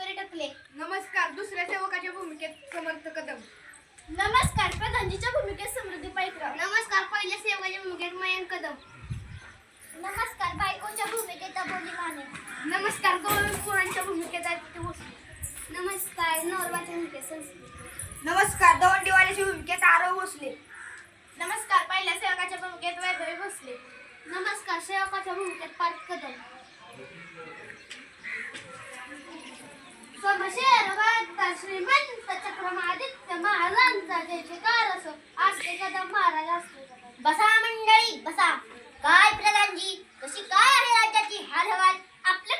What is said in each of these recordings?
ईश्वरी टकले नमस्कार दुसऱ्या सेवकाच्या भूमिकेत समर्थ कदम. नमस्कार प्रधानजीच्या भूमिकेत समृद्धी पाईकराव नमस्कार पहिल्या सेवकाच्या भूमिकेत मयंक कदम. नमस्कार बायकोच्या भूमिकेत अबोली माने. नमस्कार गौरव भूमिकेत आदित्य भोसले. नमस्कार नवरबाच्या भूमिकेत संस्कृती. नमस्कार दवंडीवाल्याच्या भूमिकेत आरव भोसले. नमस्कार पहिल्या सेवकाच्या भूमिकेत वैभवी भोसले. नमस्कार सेवकाच्या भूमिकेत पार्थ कदम. सोमशेर श्रीमंत चक्रमादित्य महाराजांचा जय जयकार असो आस्ते कदम महाराज असतो बसा मंडळी बसा. काय प्रधानजी? कशी काय आहे राज्याची हालहवाल आपल्या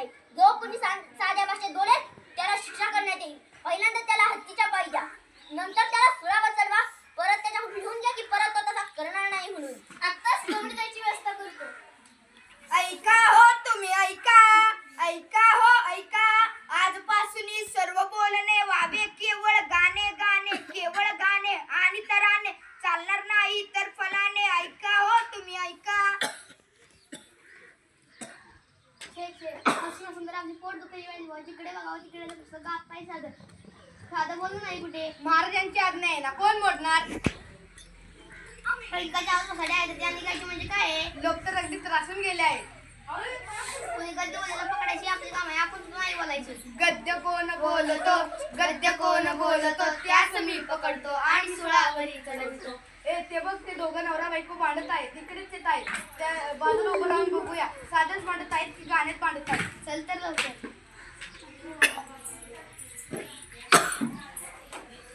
नाही. जो कुणी सांग आपली पोट बघावं तिकडे साधं. साधं बोलणं नाही कुठे. महाराजांची आज्ञा आहे ना कोण मोडणार? पैकाच्या आहे म्हणजे काय आहे? लोक तर अगदी त्रासून गेले आहेत. कोणी गद्य बोलायला पकडायची आपली काम आहे. आपण सुद्धा नाही बोलायचं. गद्य कोण बोलतो? गद्य कोण बोलतो? त्यास मी पकडतो आणि सुळावरी चढवतो ए ते बघ ते दोघं नवरा बायको मांडत आहेत. तिकडेच येत आहेत. त्या बाजूला उभं राहून बघूया साधंच मांडत आहेत की गाण्यात मांडत आहेत चल तर लवकर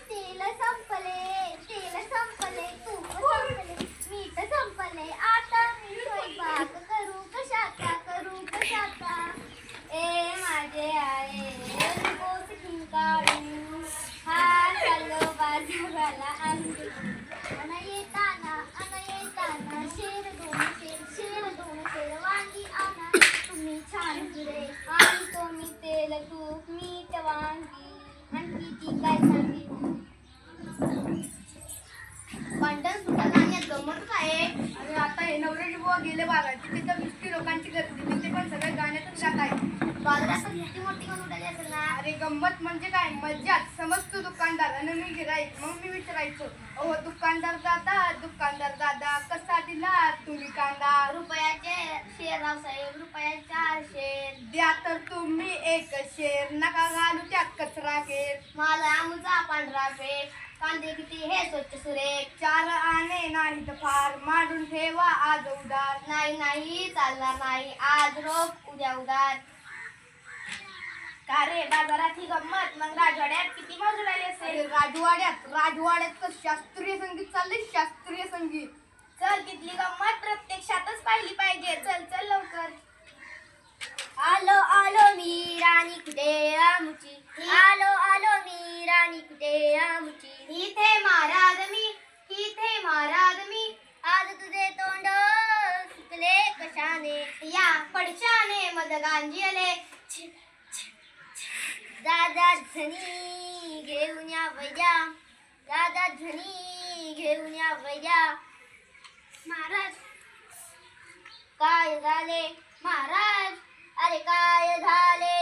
तेल संपले तेल संपले तूप संपले मीठ संपले आता मी स्वयंपाक करू कशाचा करू कशाचा ए माझे आहे रंगोस किंकाळू हा चाललो बाजूला आणली अन येताना अन येताना शेर दोन शेर शेर दोन शेर वांगी आणा तुम्ही छान पुरे आणि तो मी तेल तूप मीठ वांगी आणखी ती काय सांगी भांडण सुद्धा गाण्यात गमत काय आणि आता हे नवऱ्याचे बुवा गेले बागात तिथे नुसती लोकांची गर्दी तिथे पण सगळे गाण्यातच जात आहेत बाजारात पण मोठी मोठी करून उडाली असेल ना? अरे गंमत म्हणजे काय? मज्जाच. समजतो दुकानदार. आणि मी गिराईक मग मी विचारायचो अहो दुकानदार दादा दुकानदार दादा कसा दिला तुम्ही कांदा? रुपयाचे शेर रावसाहेब रुपयाचे चार शेर द्या तर तुम्ही एक शेर नका घालू त्यात कचरा केर मला आमचा पांढरा पेट कांदे किती हे स्वच्छ सुरेख। चार आणे नाही तर फार मांडून ठेवा आज उदार। नाही नाही चालणार नाही आज रोग उद्या उदार। का रे बाजारात ही गंमत? मग राजवाड्यात किती मजूर आले असेल? राजवाड्यात राजवाड्यात तर शास्त्रीय संगीत चाललंय शास्त्रीय संगीत। चल तिथली गंमत प्रत्यक्षातच पाहिली पाहिजे. चल चल लवकर. आलो आलो मी राणी कुठे आमुची? आलो आलो मी राणी कुठे आमुची? इथे महाराज मी इथे महाराज मी आज तुझे तोंड सुकले कशाने या पडशाने मद गांजियले दादा धनी घेऊन या वैया दादा धनी घेऊन या वैया महाराज काय झाले महाराज अरे काय झाले